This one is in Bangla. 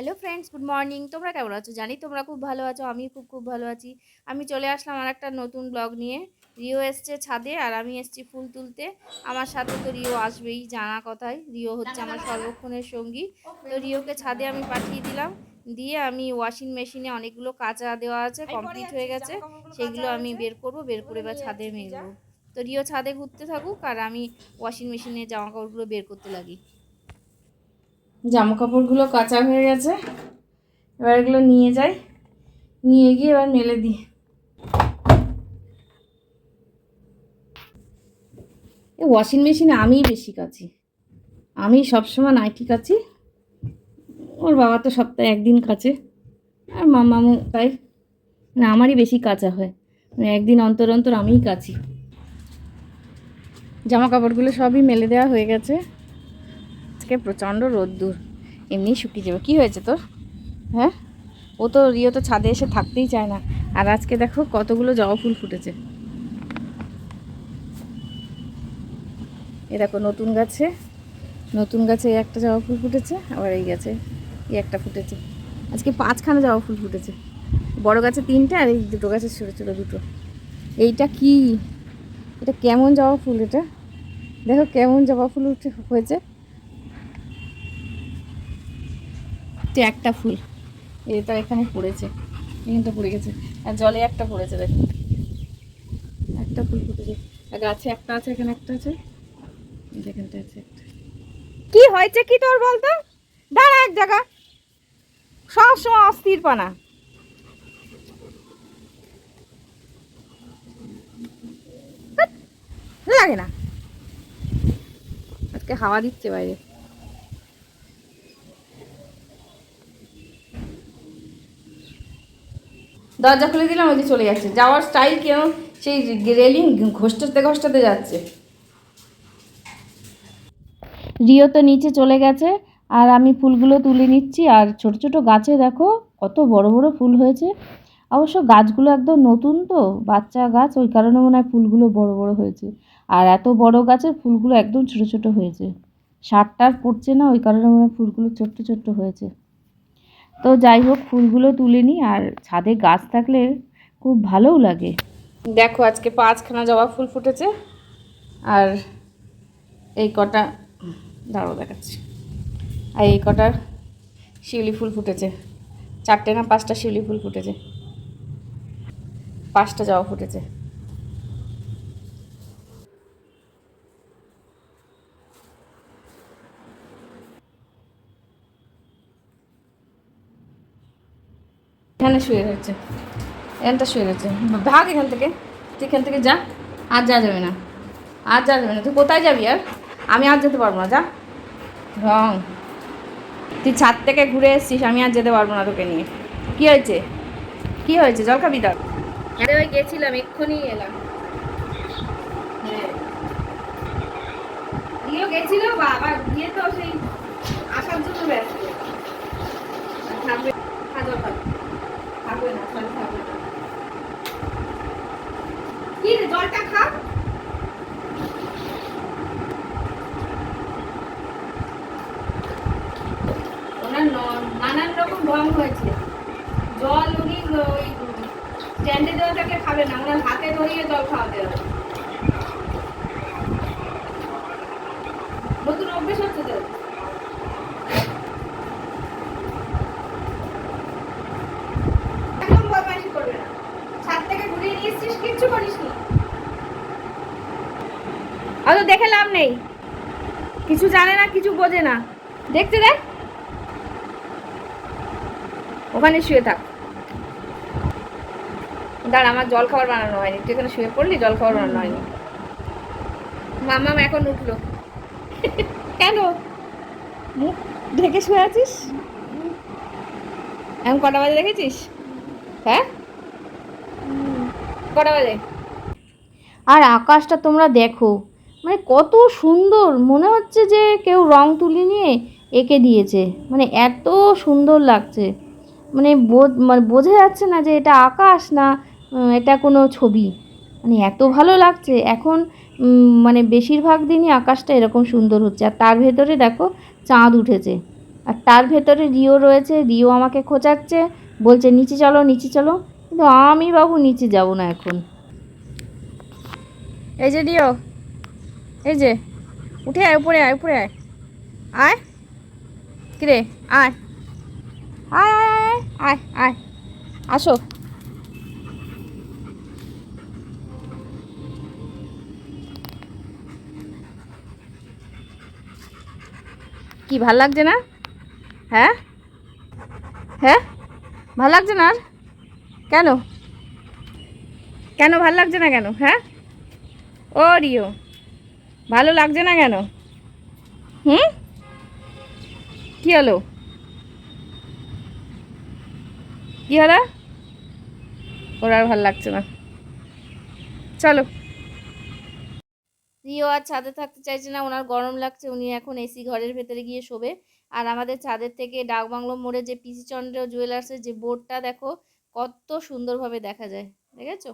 হ্যালো ফ্রেন্ডস গুড মর্নিং তোমরা কেমন আছো? জানি তোমরা খুব ভালো আছো আমি খুব খুব ভালো আছি। আমি চলে আসলাম আর একটা নতুন ব্লগ নিয়ে। রিও এসছে ছাদে আর আমি এসছি ফুল তুলতে। আমার সাথে তো রিও আসবেই জানা কথাই। রিও হচ্ছে আমার সর্বক্ষণের সঙ্গী। তো রিওকে ছাদে আমি পাঠিয়ে দিলাম। দিয়ে আমি ওয়াশিং মেশিনে অনেকগুলো কাঁচা দেওয়া আছে কমপ্লিট হয়ে গেছে। সেগুলো আমি বের করব বের করে এবার ছাদে মেলবো। তো রিও ছাদে ঘুরতে থাকুক আর আমি ওয়াশিং মেশিনে জামা কাপড়গুলো বের করতে লাগি। জামা কাপড়গুলো কাঁচা হয়ে গেছে। এবার এগুলো নিয়ে যাই। নিয়ে গিয়ে এবার মেলে দিই। ওয়াশিং মেশিনে আমিই বেশি কাচি। আমি সবসময় নাইটি কাচি। ওর বাবা তো সপ্তাহে একদিন কাচে। আর মামামু তাই। মানে আমারই বেশি কাচা হয়। মানে একদিন অন্তর অন্তর আমিই কাচি। জামা কাপড়গুলো সবই মেলে দেওয়া হয়ে গেছে। আজকে প্রচণ্ড রোদ্দুর। এমনি শুকিয়ে যাবে। কী হয়েছে তোর? হ্যাঁ? ও তো, রিও তো ছাদে এসে থাকতেই চায় না। আর আজকে দেখো কতগুলো জবা ফুল ফুটেছে। এ দেখো নতুন গাছে নতুন গাছে এই একটা জবা ফুল ফুটেছে, আবার এই গাছে এই একটা ফুটেছে। আজকে পাঁচখানা জবা ফুল ফুটেছে। বড় গাছে তিনটে আর এই দুটো গাছে ছোটো ছোটো দুটো। এইটা কি? এটা কেমন জবা ফুল এটা? দেখো কেমন জবা ফুল উঠে, হয়েছে। এটা একটা ফুল। এটা এখানে পড়েছে। এখানটা পড়ে গেছে। আর জলে একটা পড়েছে, দেখো। একটা ফুল ফুটেছে আর গাছে একটা আছে, এখানে একটা আছে। যেখানটা আছে একটা। কি হয়েছে কি তোর বলতো? দাঁড়া এক জায়গা। সব সময় অস্থির পানা। লাগে না। আজকে হাওয়া দিচ্ছে বাইরে। দরজা খুলে দিলাম, ওই যে চলে যাচ্ছে। যাওয়ার স্টাইল কেন সেই রেলিং ঘষটাতে ঘষটাতে যাচ্ছে। রিও তো নিচে চলে গেছে, আর আমি ফুলগুলো তুলে নিচ্ছি। আর ছোট ছোট গাছে দেখো, কত বড় বড় ফুল হয়েছে। অবশ্য গাছগুলো একদম নতুন তো, বাচ্চা গাছ, ওই কারণে মনে হয় ফুলগুলো বড় বড় হয়েছে। আর এত বড় গাছের ফুলগুলো একদম ছোট ছোট হয়েছে। সারটার পড়ছে না, ওই কারণে মনে হয় ফুলগুলো ছোট্ট ছোট্ট হয়েছে। তো যাই হোক, ফুলগুলো তুলে নিই আর ছাদে গাছ থাকলে খুব ভালোও লাগে। দেখো, আজকে পাঁচখানা জবা ফুল ফুটেছে আর এই কটা, দাঁড়াও দেখাচ্ছি। আর এই কটা শিউলি ফুল ফুটেছে। চারটে না পাঁচটা শিউলি ফুল ফুটেছে? পাঁচটা জবা ফুটেছে। এখানে শুয়ে রয়েছে। এখানটা শুয়ে রয়েছে। ভাগ এখান থেকে। তুই এখান থেকে যা। আর যা যাবে না। আর যা যাবে না। তুই কোথায় যাবি আর? আমি আর যেতে পারব না। যা। রং। তুই ছাদ থেকে ঘুরে এসছিস। আমি আর যেতে পারব না তোকে নিয়ে। কি হয়েছে? কি হয়েছে? জল খাবি তার আরে ওই গেছিলাম, এক্ষুনি এলাম। গিয়েও গেছিল, বাবা গিয়ে তো সেই আসার জন্য ব্যস্ত। থাকবে খা জল খাবে। জলটা খা। ওনার নানান রকম রং হয়েছে। জল উনি ওই স্ট্যান্ডে থাকলে খাবে না, ওনার হাতে ধরিয়ে জল খাওয়াতে হবে। নতুন অভ্যেস হচ্ছে তো একদম বদমাইশি করবে না ছাদ থেকে ঘুরিয়ে নিয়ে এসছিস কিচ্ছু করিস অত দেখে লাভ নেই। কিছু জানে না, কিছু বোঝে না। দেখতে দেখ ওখানে শুয়ে থাক। দাঁড়া, আমার জল খাবার বানানো হয়নি। তুই এখানে শুয়ে পড়লি, জল খাবার বানানো হয়নি। মামাম এখন উঠল। কেন? মুখ ঢেকে শুয়ে আছিস? এখন কটা বাজে দেখেছিস? হ্যাঁ? আর আকাশটা তোমরা দেখো মানে কত সুন্দর, মনে হচ্ছে যে কেউ রং তুলি নিয়ে এঁকে দিয়েছে মানে এত সুন্দর লাগছে। মানে মানে বোঝা যাচ্ছে না যে এটা আকাশ না এটা কোনো ছবি। মানে এত ভালো লাগছে, এখন মানে বেশিরভাগ দিনই আকাশটা এরকম সুন্দর হচ্ছে। আর তার ভেতরে দেখো, চাঁদ উঠেছে। আর তার ভেতরে রিও রয়েছে, রিও আমাকে খোঁচাচ্ছে, বলছে, নিচে চলো নিচে চলো। কিন্তু আমি বাবু নিচে যাব না এখন। এই যে রিও এই যে, উঠে আয়, উপরে আয় উপরে আয়। আয়। কিরে আয় আয় আয় আয় আয়। আসো। কি, ভালো লাগছে না? হ্যাঁ? হ্যাঁ? ভালো লাগছে না আর? কেন? কেন ভালো লাগছে না কেন? হ্যাঁ? ও রিও, ভালো লাগছে না কেন? হুম? কি হলো? কি হলো? ওর আর ভালো লাগছে না। চলো। রিও আর ছাদে থাকতে চাইছে না, ওনার গরম লাগছে, উনি এখন এসি ঘরের ভেতরে গিয়ে শোবে। আর আমাদের ছাদের থেকে ডাকবাংলো মোড়ে যে পিসিচন্দ্র জুয়েলার্সের যে বোর্ডটা, দেখো কত সুন্দরভাবে দেখা যায় দেখেছ?